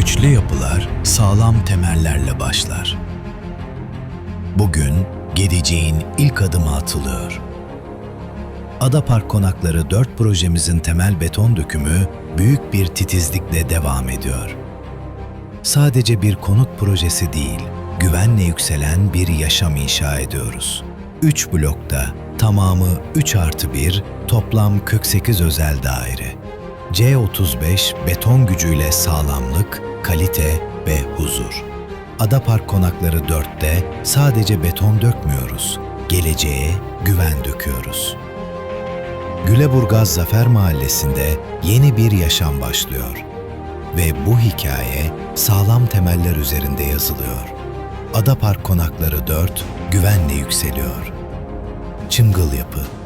Güçlü yapılar sağlam temellerle başlar. Bugün geleceğin ilk adımı atılıyor. Adapark Konakları 4 projemizin temel beton dökümü büyük bir titizlikle devam ediyor. Sadece bir konut projesi değil, güvenle yükselen bir yaşam inşa ediyoruz. 3 blokta tamamı 3 artı 1, toplam 48 özel daire. C35 beton gücüyle sağlamlık, kalite ve huzur. Adapark Konakları 4'te sadece beton dökmüyoruz, geleceğe güven döküyoruz. Güleburgaz Zafer Mahallesi'nde yeni bir yaşam başlıyor. Ve bu hikaye sağlam temeller üzerinde yazılıyor. Adapark Konakları 4 güvenle yükseliyor. Çıngıl Yapı